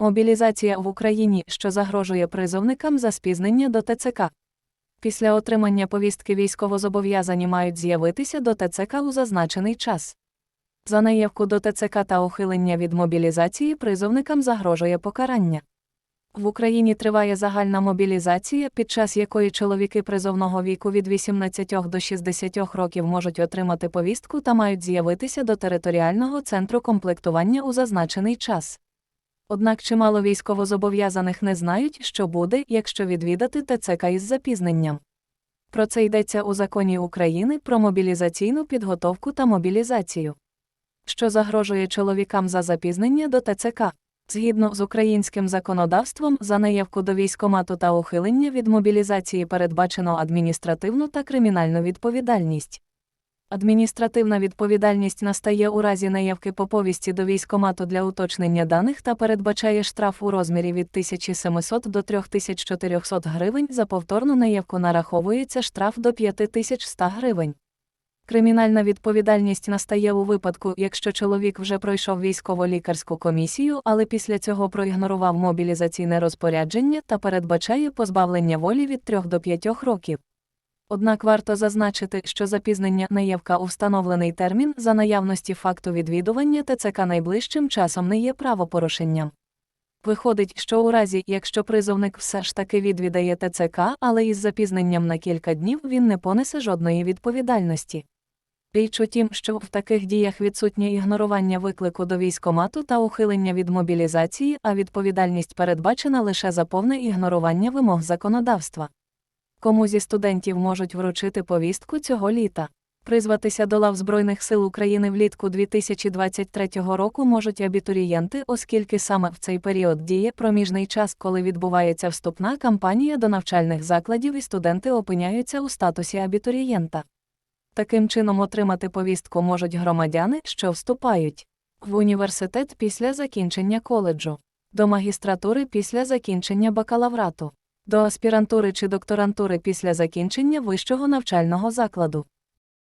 Мобілізація в Україні, що загрожує призовникам за спізнення до ТЦК. Після отримання повістки військовозобов'язані мають з'явитися до ТЦК у зазначений час. За наявку до ТЦК та ухилення від мобілізації призовникам загрожує покарання. В Україні триває загальна мобілізація, під час якої чоловіки призовного віку від 18 до 60 років можуть отримати повістку та мають з'явитися до територіального центру комплектування у зазначений час. Однак чимало військовозобов'язаних не знають, що буде, якщо відвідати ТЦК із запізненням. Про це йдеться у законі України про мобілізаційну підготовку та мобілізацію, що загрожує чоловікам за запізнення до ТЦК. Згідно з українським законодавством, за наявку до військомату та ухилення від мобілізації передбачено адміністративну та кримінальну відповідальність. Адміністративна відповідальність настає у разі наявки по повісті до військомату для уточнення даних та передбачає штраф у розмірі від 1700 до 3400 гривень. За повторну наявку нараховується штраф до 5100 гривень. Кримінальна відповідальність настає у випадку, якщо чоловік вже пройшов військово-лікарську комісію, але після цього проігнорував мобілізаційне розпорядження та передбачає позбавлення волі від 3 до 5 років. Однак варто зазначити, що запізнення наявка у встановлений термін за наявності факту відвідування ТЦК найближчим часом не є правопорушенням. Виходить, що у разі, якщо призовник все ж таки відвідає ТЦК, але із запізненням на кілька днів він не понесе жодної відповідальності. Річ у тім, що в таких діях відсутнє ігнорування виклику до військомату та ухилення від мобілізації, а відповідальність передбачена лише за повне ігнорування вимог законодавства. Кому зі студентів можуть вручити повістку цього літа? Призватися до лав Збройних сил України влітку 2023 року можуть абітурієнти, оскільки саме в цей період діє проміжний час, коли відбувається вступна кампанія до навчальних закладів і студенти опиняються у статусі абітурієнта. Таким чином отримати повістку можуть громадяни, що вступають в університет після закінчення коледжу, до магістратури після закінчення бакалаврату, до аспірантури чи докторантури після закінчення вищого навчального закладу.